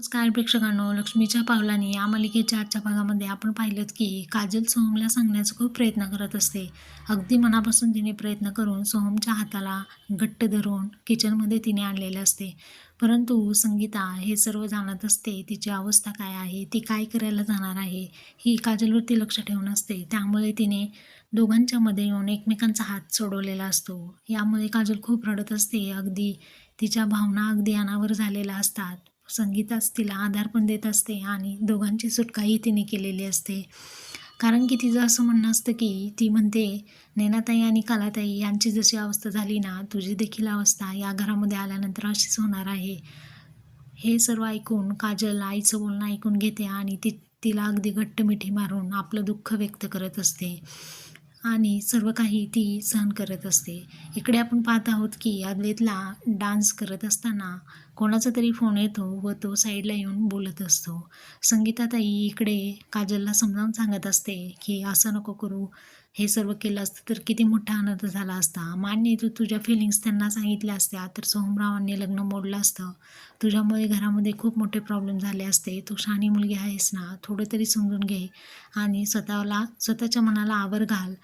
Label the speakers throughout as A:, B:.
A: नमस्कार प्रेक्षकांनो लक्ष्मीच्या पावलाने या मालिकेच्या आजच्या भागामध्ये आपण पाहिलं की काजल सोहमला सांगण्याचा खूप प्रयत्न करत असते. अगदी मनापासून तिने प्रयत्न करून सोहमच्या हाताला घट्ट धरून किचनमध्ये तिने आणलेले असते. परंतु संगीता हे सर्व जाणत असते तिची अवस्था काय आहे ती काय करायला जाणार आहे ही काजलवरती लक्ष ठेवून असते. त्यामुळे तिने दोघांच्या मध्ये येऊन एकमेकांचा हात सोडवलेला असतो. यामुळे काजल खूप रडत असते. अगदी तिच्या भावना अगदी अनावर झालेल्या असतात. संगीताच तिला आधार पण देत असते आणि दोघांची सुटकाही तिने केलेली असते. कारण की तिचं असं म्हणणं असतं की ती म्हणते नैनाताई आणि कालाताई यांची जशी अवस्था झाली ना तुझी देखील अवस्था या घरामध्ये आल्यानंतर अशीच होणार आहे. हे सर्व ऐकून काजल आईचं बोलणं ऐकून घेते आणि ती तिला अगदी घट्ट मिठी मारून आपलं दुःख व्यक्त करत असते. आणि सर्व काही ती सहन करत असते. इकडे आपण पाहत आहोत की अद्वैतला डान्स करत असताना कोणाचा तरी फोन येतो व तो साईडला येऊन बोलत असतो. संगीताताई इकडे काजलला समजावून सांगत असते की असं नको करू. हे सर्व केलं असतं तर किती मोठा आनंद झाला असता. मान्य तू तुझ्या फिलिंग्स त्यांना सांगितल्या असत्या. तर सोहमरावांनी लग्न मोडलं असतं. तुझ्यामुळे घरामध्ये खूप मोठे प्रॉब्लेम झाले असते. तू शहाणी मुलगी आहेस ना. थोडं तरी समजून घे आणि स्वतःला स्वतःच्या मनाला आवर घाल.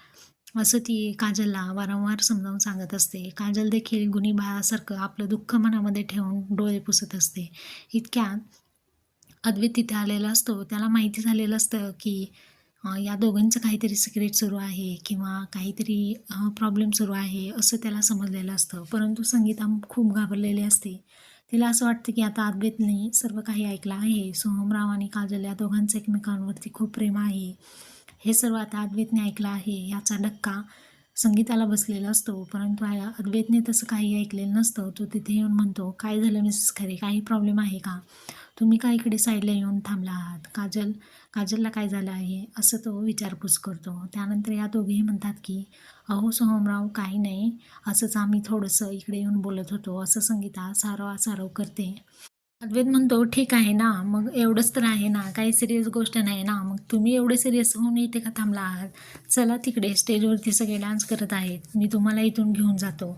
A: असं ती काजलला वारंवार समजावून सांगत असते. काजल देखील गुन्ही बाळासारखं आपलं दुःख मनामध्ये ठेवून डोळे पुसत असते. इतक्यात अद्वैत तिथे आलेला असतो. त्याला माहिती झालेलं असतं की या दोघांचं काहीतरी सिक्रेट सुरू आहे किंवा काहीतरी प्रॉब्लेम सुरू आहे असं त्याला समजलेलं असतं. परंतु संगीता खूप घाबरलेली असते. तिला असं वाटतं की आता अद्वैतने सर्व काही ऐकलं आहे. सोहमराव आणि काजल या दोघांचं एकमेकांवरती खूप प्रेम आहे. हे सर्व आता अद्वैतने ऐकलं आहे. याचा धक्का संगीताला बसलेला असतो. परंतु अद्वैतने तसं काही ऐकलेलं नसतं. तो तिथे येऊन म्हणतो काय झालं मिसेस खरे? काही प्रॉब्लेम आहे का? तुम्ही का इकडे साईडला येऊन थांबला आहात? काजल काजलला काय झालं आहे? असं तो विचारपूस करतो. त्यानंतर या दोघेही म्हणतात की अहो सोहमराव काही नाही. असंच आम्ही थोडंसं इकडे येऊन बोलत होतो. असं संगीता सारव सारव करते. अद्वैत म्हणतो ठीक आहे ना मग एवढंच तर आहे ना काही सिरियस गोष्ट नाही ना मग तुम्ही एवढे सिरियस होऊन इथे का थांबला आहात? चला तिकडे स्टेजवरती सगळे डान्स करत आहेत. मी तुम्हाला इथून घेऊन जातो.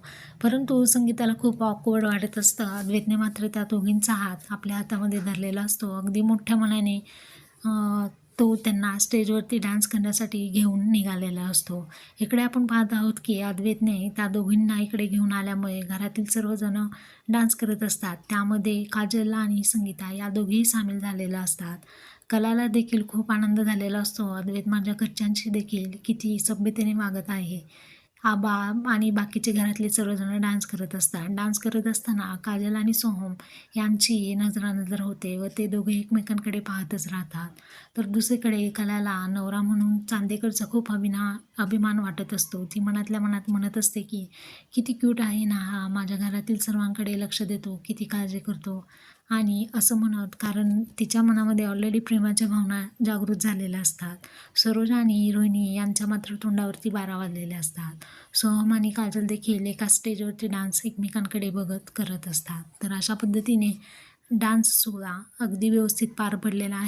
A: परंतु संगीताला खूप ऑकवर्ड वाटत असतं. अद्वैतने मात्र त्या दोघींचा हात आपल्या हातामध्ये धरलेला असतो. अगदी मोठ्या मनाने तो त्यांना स्टेजवरती डान्स करण्यासाठी घेऊन निघालेला असतो. इकडे आपण पाहत आहोत की अद्वैतने त्या दोघींना इकडे घेऊन आल्यामुळे घरातील सर्वजण डान्स करत असतात. त्यामध्ये काजलला आणि संगीता या दोघीही सामील झालेल्या असतात. कलाला देखील खूप आनंद झालेला असतो. अद्वैत माझ्या घरच्यांशी देखील किती सभ्यतेने वागत आहे. आबा आणि बाकीचे घरातले सर्वजण डान्स करत असतात. डान्स करत असताना काजल आणि सोहम यांची नजरानजर होते व ते दोघे एकमेकांकडे पाहतच राहतात. तर दुसरीकडे कलाला नवरा म्हणून चांदेकरचा खूप अभिना अभिमान वाटत असतो. ती मनातल्या मनात म्हणत असते की किती क्यूट आहे ना हा. माझ्या घरातील सर्वांकडे लक्ष देतो. किती काळजी करतो. आणि असं म्हणत कारण तिच्या मनामध्ये ऑलरेडी प्रेमाच्या भावना जागृत झालेल्या असतात. सरोज आणि रोहिणी यांच्या मात्र तोंडावरती बारा वाजलेल्या असतात. सोहम आणि काजल देखील एका स्टेजवरती डान्स एकमेकांकडे बघत करत असतात. तर अशा पद्धतीने डान्स सोहळा अगदी व्यवस्थित पार पडलेला आहे.